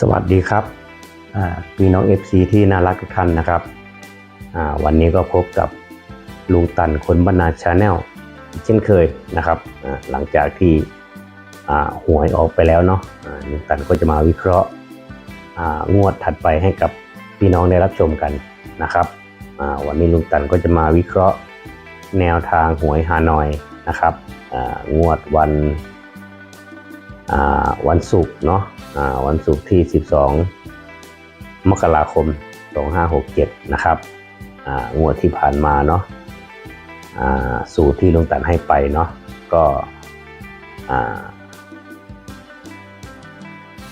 สวัสดีครับพี่น้อง FC ที่น่ารักทุกท่านนะครับ วันนี้ก็พบกับลุงตันคนบรรณาชาแนลเช่นเคยนะครับ หลังจากที่หวยออกไปแล้วเนาะลุงตันก็จะมาวิเคราะห์งวดถัดไปให้กับพี่น้องได้รับชมกันนะครับวันนี้ลุงตันก็จะมาวิเคราะห์แนวทางหวยฮานอยนะครับงวดวันวันศุกร์เนาะ วันศุกร์ที่ 12 มกราคม 2567 นะครับงวดที่ผ่านมาเนาะสูตรที่ลุงตันให้ไปเนาะก็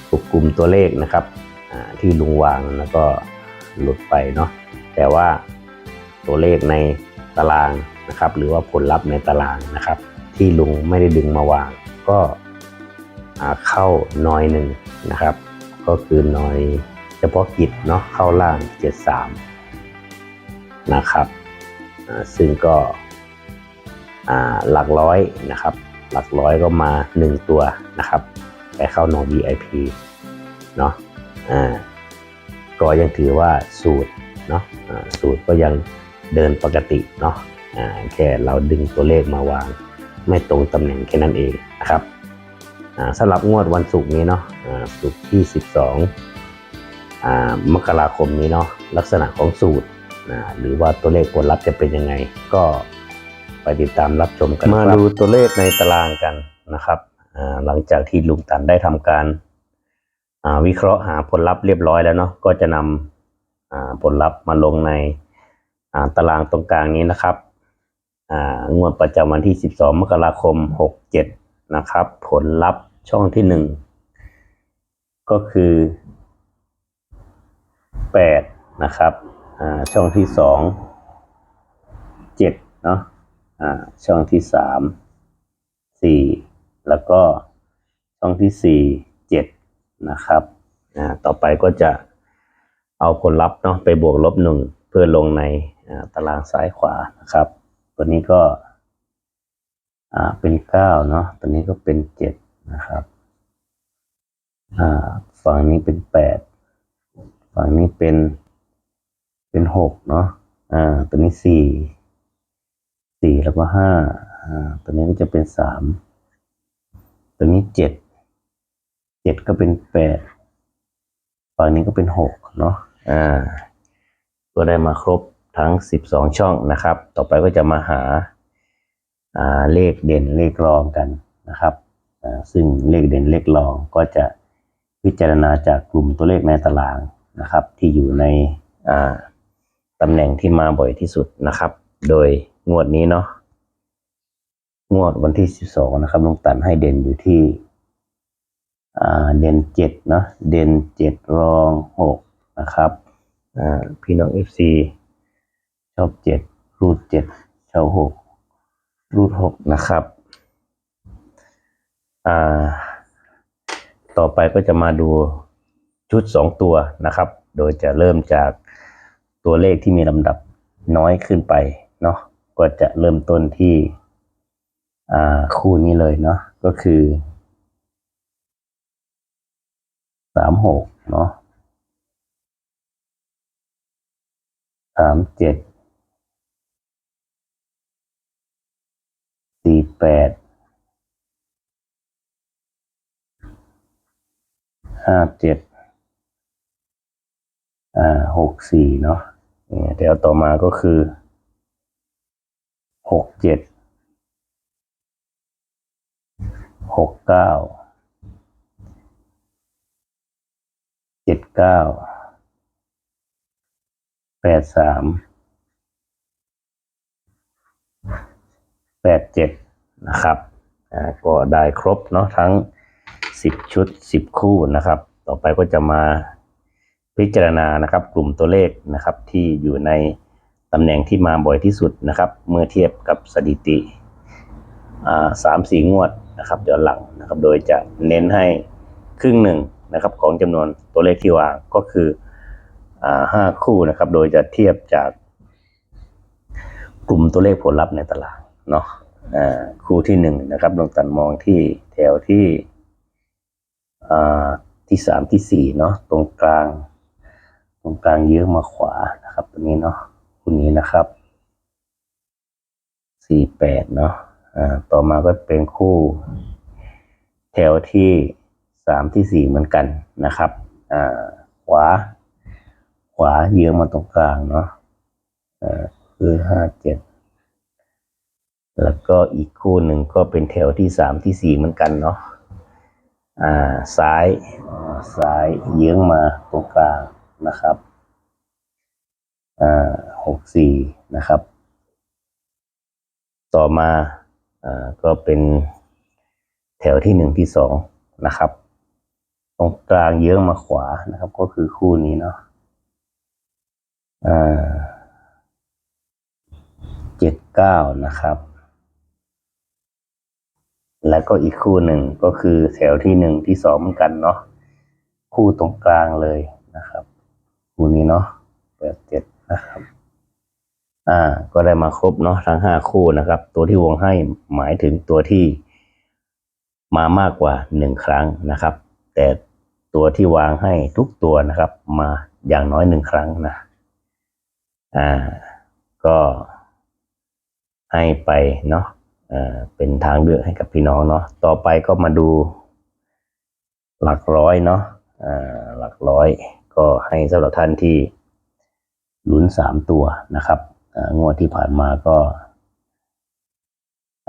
ถูกกลุ่มตัวเลขนะครับที่ลุงวางแล้วก็หลุดไปเนาะแต่ว่าตัวเลขในตารางนะครับ หรือว่าผลลัพธ์ในตารางนะครับ ที่ลุงไม่ได้ดึงมาวางก็ เข้าน้อยหนึ่งนะครับ ก็คือน้อยเฉพาะกิจเนาะเข้าล่าง 73 นะครับ ซึ่งก็หลักร้อยนะครับ หลักร้อยก็มา 1 ตัวนะครับไปเข้าโน VIP เนาะก็ยังถือว่าสูตรเนาะสูตรก็ยังเดินปกติเนาะแค่เราดึงตัวเลขมาวาง ไม่ตรงตำแหน่งแค่นั้นเองนะครับ สำหรับงวดวันศุกร์นี้เนาะศุกร์ที่ 12อ่ามกราคมนี้เนาะลักษณะของสูตรหรือว่าตัวเลขผลลัพธ์จะเป็นยังไง ก็ไปติดตามรับชมกันมาดูตัวเลขในตารางกันนะครับหลังจากที่ลุงตันได้ทำการวิเคราะห์หาผลลัพธ์เรียบร้อยแล้วเนาะก็จะนำผลลัพธ์มาลงในตารางตรงกลางนี้นะครับงวดประจำวันที่ 12 มกราคม 67 นะครับ ผลลัพธ์ช่องที่หนึ่งก็คือแปดนะครับช่องที่สองเจ็ดเนาะช่องที่สามสี่แล้วก็ช่องที่สี่เจ็ดนะครับต่อไปก็จะเอาผลลัพธ์เนาะไปบวกลบหนึ่งเพื่อลงในตารางซ้ายขวานะครับ ตัวนี้ก็ อ่าเป็นเก้าเนาะตัวนี้ก็เป็นเจ็ดนะครับอ่าฝั่งนี้เป็นแปดฝั่งนี้เป็นเป็นหกเนาะอ่าตัวนี้สี่สี่แล้วก็ห้าอ่าตัวนี้ก็จะเป็นสามตัวนี้เจ็ดเจ็ดก็เป็นแปดฝั่งนี้ก็เป็นหกเนาะอ่าก็ได้มาครบทั้งสิบสองช่องนะครับ ต่อไปก็จะมาหาอ่า เลขเด่นเลขรองกันนะครับซึ่งเลขเด่นเลขรองก็จะพิจารณาจากกลุ่มตัวเลขในตารางนะครับ ที่อยู่ในตำแหน่งที่มาบ่อยที่สุดนะครับ โดยงวดนี้เนาะงวดวันที่ 12 นะครับลุงตันให้เด่นอยู่ที่เด่นเจ็ดเนาะเด่นเจ็ดรองหกนะครับพี่น้อง FC ชอบเจ็ดรูดเจ็ดชอบหก รูทหกนะครับอ่าต่อไปก็จะมาดูชุดสองตัวนะครับ โดยจะเริ่มจากตัวเลขที่มีลำดับน้อยขึ้นไปเนาะก็จะเริ่มต้นที่คู่นี้เลยเนาะก็คือสามหกเนาะสามเจ็ด สี่ แปดห้าเจ็ดอ่าหกสี่เนาะเนี่ยแถวต่อมาก็คือหกเจ็ดหกเก้าเจ็ดเก้าแปดสามแปดเจ็ด นะครับก็ได้ครบเนาะทั้งสิบชุดสิบคู่นะครับ ต่อไปก็จะมาพิจารณานะครับกลุ่มตัวเลขนะครับที่อยู่ในตำแหน่งที่มาบ่อยที่สุดนะครับ เมื่อเทียบกับสถิติสามสี่งวดนะครับย้อนหลังนะครับ โดยจะเน้นให้ครึ่งหนึ่งนะครับของจำนวนตัวเลขที่วางก็คือห้าคู่นะครับ โดยจะเทียบจากกลุ่มตัวเลขผลลัพธ์ในตารางเนาะ คู่ที่หนึ่งนะครับลงตันมองที่แถวที่ที่สามที่สี่เนาะตรงกลาง ตรงกลางเยอมาขวานะครับตัวนี้เนาะคู่นี้นะครับสี่แปดเนาะต่อมาก็เป็นคู่ แถวที่สามที่สี่เหมือนกันนะครับขวา ขวาเยื้องมาตรงกลางเนาะคือห้าเจ็ด แล้วก็อีกคู่หนึ่งก็เป็นแถวที่สามที่สี่เหมือนกันเนาะอ่าซ้ายซ้ายเยื้องมาตรงกลางนะครับอ่าหกสี่นะครับ ต่อมาอ่าก็เป็นแถวที่หนึ่งที่สองนะครับ ตรงกลางเยื้องมาขวานะครับ ก็คือคู่นี้เนาะอ่าเจ็ดเก้านะครับ แล้วก็อีกคู่หนึ่งก็คือแถวที่หนึ่งที่สองเหมือนกันเนาะคู่ตรงกลางเลยนะครับ คู่นี้เนาะแปดเจ็ดนะครับ อ่า ก็ได้มาครบเนาะทั้งห้าคู่นะครับ ตัวที่วงให้หมายถึงตัวที่มามากกว่าหนึ่งครั้งนะครับ แต่ตัวที่วางให้ทุกตัวนะครับ มาอย่างน้อยหนึ่งครั้งนะอ่า ก็ให้ไปเนาะ เป็นทางเลือกให้กับพี่น้องเนาะต่อไปก็มาดูหลักร้อยเนาะหลักร้อยก็ให้สำหรับท่านที่ลุ้นสามตัวนะครับงวดที่ผ่านมาก็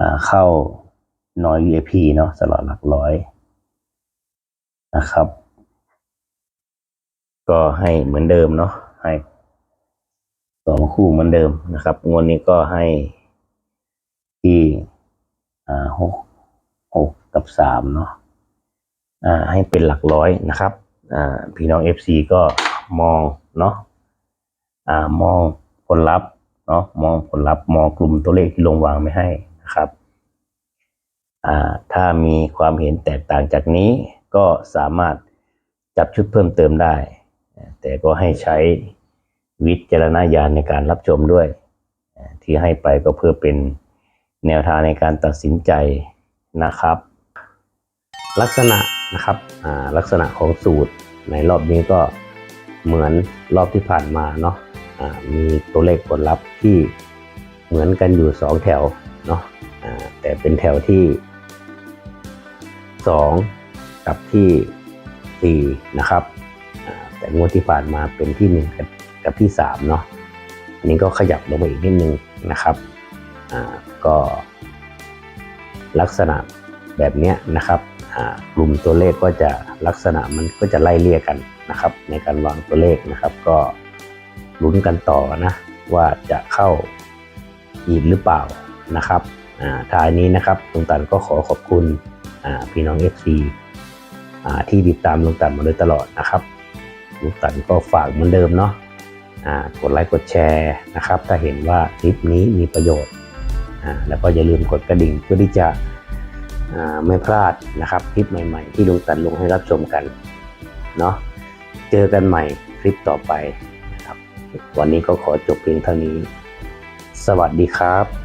าเข้าน้อย VIP เนาะสำหรับหลักร้อยนะครับ ก็ให้เหมือนเดิมเนาะให้สองคู่เหมือนเดิมนะครับ งวดนี้ก็ให้ที่ อ่าหกหกกับสามเนาะอ่าให้เป็นหลักร้อยนะครับอ่าพี่น้อง FC ก็มองเนาะอ่ามองผลลัพธ์เนาะมองผลลัพธ์มองกลุ่มตัวเลขที่ลงวางไม่ให้นะครับอ่าถ้ามีความเห็นแตกต่างจากนี้ก็สามารถจับชุดเพิ่มเติมได้ แต่ก็ให้ใช้วิจารณญาณในการรับชมด้วย ที่ให้ไปก็เพื่อเป็น แนวทางในการตัดสินใจนะครับ ลักษณะนะครับอ่าลักษณะของสูตรในรอบนี้ก็เหมือนรอบที่ผ่านมาเนาะอ่ามีตัวเลขผลลัพธ์ที่เหมือนกันอยู่สองแถวเนาะอ่าแต่เป็นแถวที่ 2 กับที่ 4 นะครับแต่งวดที่ผ่านมาเป็นที่ 1 กับกับที่3เนาะอันนี้ก็ขยับลงมาอีกนิดนึงนะครับ ก็ลักษณะแบบนี้นะครับกลุ่มตัวเลขก็จะลักษณะมันก็จะไล่เลี่ยกันนะครับ ในการวางตัวเลขนะครับ ก็ลุ้นกันต่อนะว่าจะเข้าอีกหรือเปล่านะครับท้ายนี้นะครับลุงตันก็ขอขอบคุณพี่น้อง FC อ่าที่ติดตามลุงตันมาโดยตลอดนะครับลุงตันก็ฝากเหมือนเดิมเนาะกดไลค์กดแชร์นะครับ ถ้าเห็นว่าคลิปนี้มีประโยชน์ แล้วก็อย่าลืมกดกระดิ่งเพื่อที่จะไม่พลาดนะครับ คลิปใหม่ ๆ ที่ลุงตันลงให้รับชมกันเนาะเจอกันใหม่คลิปต่อไปนะครับ วันนี้ก็ขอจบเพียงเท่านี้ สวัสดีครับ